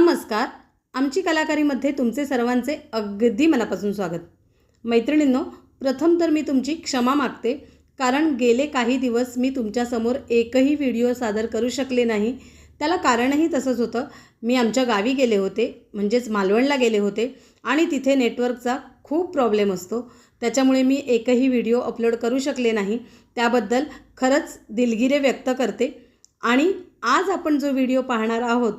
नमस्कार. आमची कलाकारीमध्ये तुमचे सर्वांचे अगदी मनापासून स्वागत. मैत्रिणींनो प्रथम तर मी तुमची क्षमा मागते. कारण गेले काही दिवस मी तुमच्यासमोर एकही व्हिडिओ सादर करू शकले नाही. त्याला कारणही तसंच होतं. मी आमच्या गावी गेले होते म्हणजेच मालवणला गेले होते आणि तिथे नेटवर्कचा खूप प्रॉब्लेम असतो. त्याच्यामुळे मी एकही व्हिडिओ अपलोड करू शकले नाही. त्याबद्दल खरंच दिलगिरे व्यक्त करते. आणि आज आपण जो व्हिडिओ पाहणार आहोत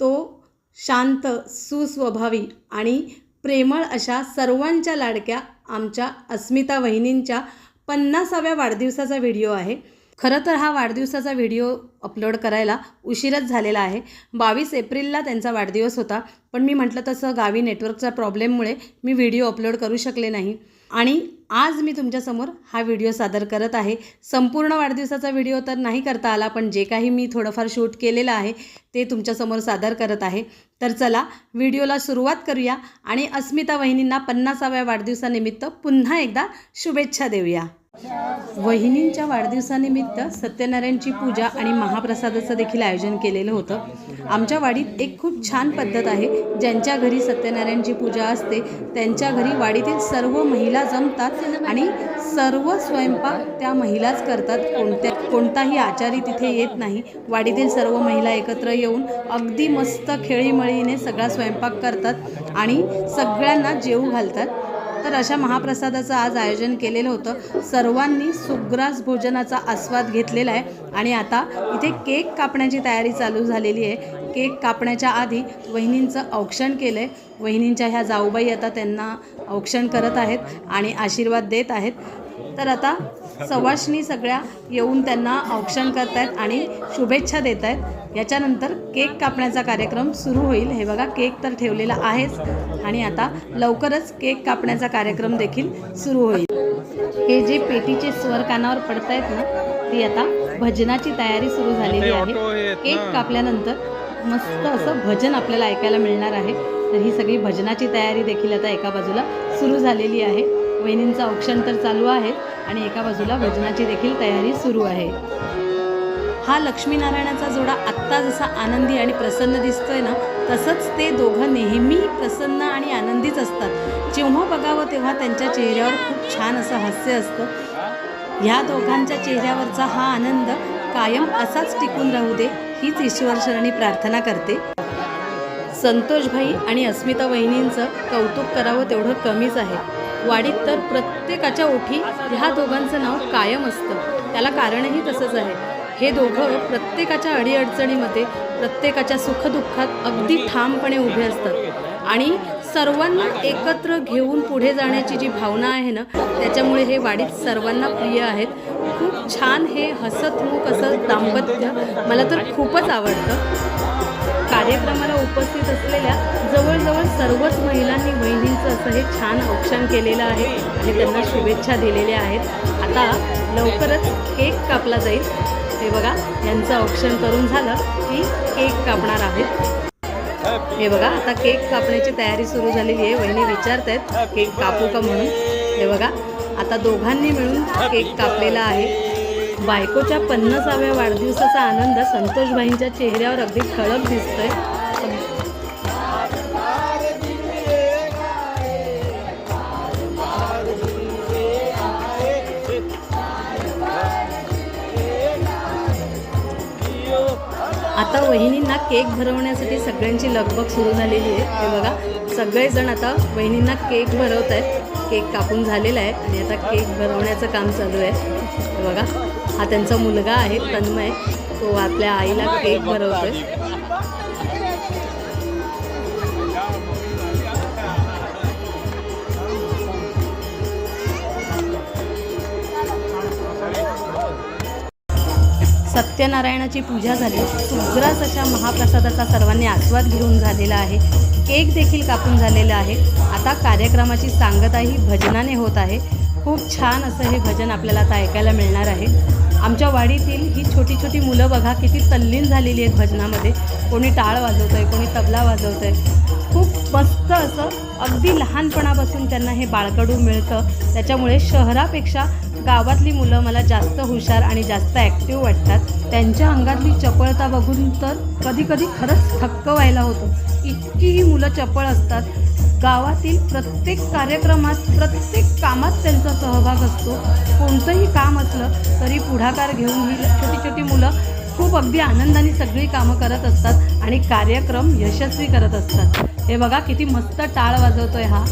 तो शांत सुस्वभावी आणि प्रेमळ अशा सर्वांच्या लाडक्या आमच्या अस्मिता वहिनींच्या पन्नासाव्या वाढदिवसाचा व्हिडिओ आहे. खरं तर हा वाढदिवसाचा व्हिडिओ अपलोड करायला उशीरच झालेला आहे. बावीस एप्रिलला त्यांचा वाढदिवस होता पण मी म्हटलं तसं गावी नेटवर्कच्या प्रॉब्लेममुळे मी व्हिडिओ अपलोड करू शकले नाही. आणि आज मी तुमच्यासमोर हा व्हिडिओ सादर करत आहे. संपूर्ण वाढदिवसाचा व्हिडिओ तर नाही करता आला पण जे काही मी थोडंफार शूट केलेलं आहे ते तुमच्यासमोर सादर करत आहे. तर चला व्हिडिओला सुरुवात करूया आणि अस्मिता वहिनींना पन्नासाव्या वाढदिवसानिमित्त पुन्हा एकदा शुभेच्छा देऊया. वहिनींच्या वाढदिवसानिमित्त सत्यनारायणची पूजा आणि महाप्रसादाचं देखील आयोजन केलेलं होतं. आमच्या वाडीत एक खूप छान पद्धत आहे. ज्यांच्या घरी सत्यनारायणची पूजा असते त्यांच्या घरी वाडीतील सर्व महिला जमतात आणि सर्व स्वयंपाक त्या महिलाच करतात. कोणत्या कोणताही आचारी तिथे येत नाही. वाडीतील सर्व महिला एकत्र येऊन अगदी मस्त खेळीमळीने सगळा स्वयंपाक करतात आणि सगळ्यांना जेवू घालतात. तर अशा महाप्रसादाचं आज आयोजन केलेलं होतं. सर्वांनी सुग्रास भोजनाचा आस्वाद घेतलेला आहे. आणि आता इथे केक कापण्याची तयारी चालू झालेली आहे. केक कापण्याच्या आधी वहिनींचं औक्षण केलं आहे वहिनींच्या ह्या जाऊबाई आता त्यांना औक्षण करत आहेत आणि आशीर्वाद देत आहेत. तर आता सवाशणी सगळ्या येऊन त्यांना औक्षण करत आहेत आणि शुभेच्छा देत आहेत याच्यानंतर केक कापण्याचा कार्यक्रम सुरू होईल. हे बघा केक तर ठेवलेला आहेच. आणि आता लवकरच केक कापण्याचा कार्यक्रम देखील सुरू होईल. हे जे पेटीचे स्वर कानावर पडत आहेत ना ती आता भजनाची तयारी सुरू झालेली आहे. केक कापल्यानंतर मस्त असं भजन आपल्याला ऐकायला मिळणार आहे. तर ही सगळी भजनाची तयारी देखील आता एका बाजूला सुरू झालेली आहे. वहिनींचं औक्षण तर चालू आहे आणि एका बाजूला भजनाची देखील तयारी सुरू आहे. हा लक्ष्मीनारायणाचा जोडा आत्ता जसा आनंदी आणि प्रसन्न दिसतोय ना तसंच ते दोघं नेहमी प्रसन्न आणि आनंदीच असतात. जेव्हा बघावं तेव्हा त्यांच्या चेहऱ्यावर खूप छान असं हास्य असतं. ह्या दोघांच्या चेहऱ्यावरचा हा आनंद कायम असाच टिकून राहू दे हीच ईश्वरशरणी प्रार्थना करते. संतोषभाई आणि अस्मिता वहिनींचं कौतुक करावं तेवढं कमीच आहे. वाडीत तर प्रत्येकाच्या ओठी ह्या दोघांचं नाव कायम असतं. त्याला कारणही तसंच आहे. हे दोघं प्रत्येकाच्या अडीअडचणीमध्ये प्रत्येकाच्या सुखदुःखात अगदी ठामपणे उभे असतात. आणि सर्वांना एकत्र घेऊन पुढे जाण्याची जी भावना आहे ना त्याच्यामुळे हे वाडीत सर्वांना प्रिय आहेत. खूप छान हे हसतमुख असं दाम्पत्य मला तर खूपच आवडतं. कार्यक्रमाला उपस्थित असलेल्या जवळजवळ सर्वच महिलांनी बहिणी असं हे छान औक्षण केलेलं आहे आणि त्यांना शुभेच्छा दिलेल्या आहेत. आता लवकरच केक कापला जाईल. हे बघा यांचं औक्षण करून झालं की केक कापणार आहेत. हे बघा आता केक कापण्याची तयारी सुरू झालेली आहे. वहिनी विचारत आहेत केक कापू का म्हणून? हे बघा आता दोघांनी मिळून केक कापलेला आहे. बायकोच्या पन्नासाव्या वाढदिवसाचा आनंद संतोषबाईंच्या चेहऱ्यावर अगदी ठळक दिसतोय. आता वहिनींना केक भरवण्यासाठी सगळ्यांची लगबग सुरू झालेली आहे. हे बघा सगळेजण आता वहिनींना केक भरवत आहेत. केक कापून झालेला आहे आणि आता केक भरवण्याचं काम चालू आहे. बघा हा त्यांचा मुलगा आहे तन्मय. तो आपल्या आईला केक भरवतोय. सत्यनारायणाची पूजा झाली. उग्रास अशा महाप्रसादाचा सर्वांनी आस्वाद घेऊन झालेला आहे. केक देखील कापून झालेला आहे. आता कार्यक्रमाची सांगताही भजनाने होत आहे. खूप छान असं हे भजन आपल्याला आता ऐकायला मिळणार आहे. आमच्या वाडीतील ही छोटी छोटी मुलं बघा किती तल्लीन झालेली आहेत भजनामध्ये. कोणी टाळ वाजवतं आहे कोणी तबला वाजवतं आहे खूप मस्त असं अगदी लहानपणापासून त्यांना हे बाळकडू मिळतं. त्याच्यामुळे शहरापेक्षा गावातली मुलं मला जास्त हुशार आणि जास्त ॲक्टिव्ह वाटतात. त्यांच्या अंगातली चपळता बघून तर कधी कधी खरंच थक्क व्हायला होतं. इतकी ही मुलं चपळ असतात. गावातील प्रत्येक कार्यक्रमात प्रत्येक कामात त्यांचा सहभाग असतो. कोणतंही काम असलं तरी पुढाकार घेऊन ही छोटी छोटी मुलं खूप अगदी आनंदाने सगळी कामं करत असतात आणि कार्यक्रम यशस्वी करत असतात. हे बघा किती मस्त टाळ वाजवतोय हा.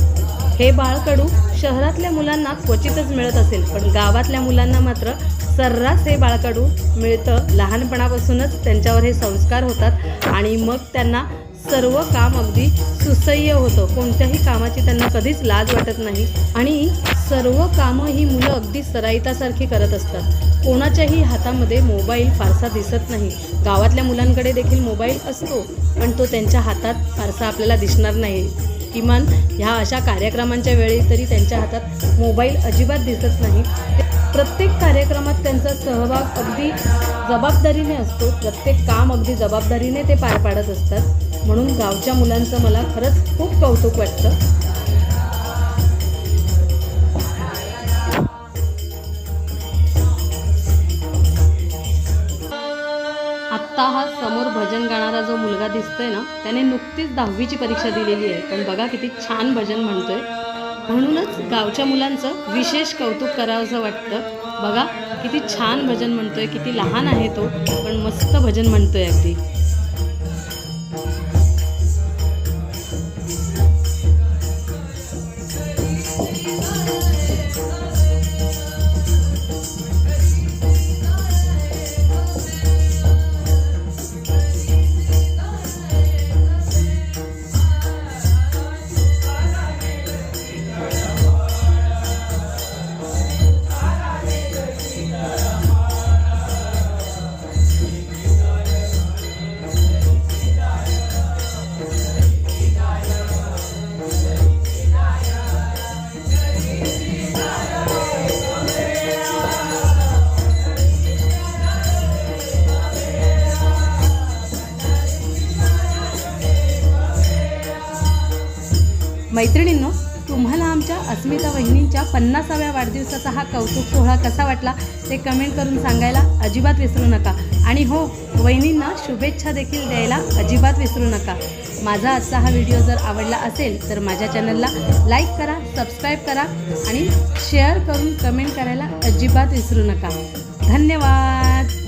हे बाळकडू शहरातल्या मुलांना क्वचितच मिळत असेल पण गावातल्या मुलांना मात्र सर्रास हे बाळकडू मिळतं. लहानपणापासूनच त्यांच्यावर हे संस्कार होतात आणि मग त्यांना सर्व काम अगदी सुसह्य होतं. कोणत्याही कामाची त्यांना कधीच लाज वाटत नाही. आणि सर्व कामं ही मुलं अगदी सराईतासारखी करत असतात. कोणाच्याही हातामध्ये मोबाईल फारसा दिसत नाही. गावातल्या मुलांकडे देखील मोबाईल असतो. पण तो त्यांच्या हातात फारसा आपल्याला दिसणार नाही. किमान ह्या अशा कार्यक्रमांच्या वेळी तरी त्यांच्या हातात मोबाईल अजिबात दिसत नाही. प्रत्येक कार्यक्रमात त्यांचा सहभाग अगदी जबाबदारीने असतो. प्रत्येक काम अगदी जबाबदारीने ते पार पाडत असतात. म्हणून गावच्या मुलांचं मला खरंच खूप कौतुक वाटतं. आत्ता हा समोर भजन गाणारा जो मुलगा दिसतोय ना त्याने नुकतीच दहावीची परीक्षा दिलेली आहे. पण बघा किती छान भजन म्हणतोय. म्हणूनच गावच्या मुलांचं विशेष कौतुक करावंसं वाटतं. बघा किती छान भजन म्हणतोय किती लहान आहे तो पण मस्त भजन म्हणतोय अगदी. मैत्रिणींनो तुम्हाला आमच्या अस्मिता वहिनींच्या पन्नासाव्या वाढदिवसाचा हा कौतुक सोहळा कसा वाटला ते कमेंट करून सांगायला अजिबात विसरू नका. आणि हो वहिनींना शुभेच्छा देखील द्यायला अजिबात विसरू नका. माझा आजचा हा व्हिडिओ जर आवडला असेल तर माझ्या चॅनलला लाईक करा सबस्क्राईब करा आणि शेअर करून कमेंट करायला अजिबात विसरू नका. धन्यवाद!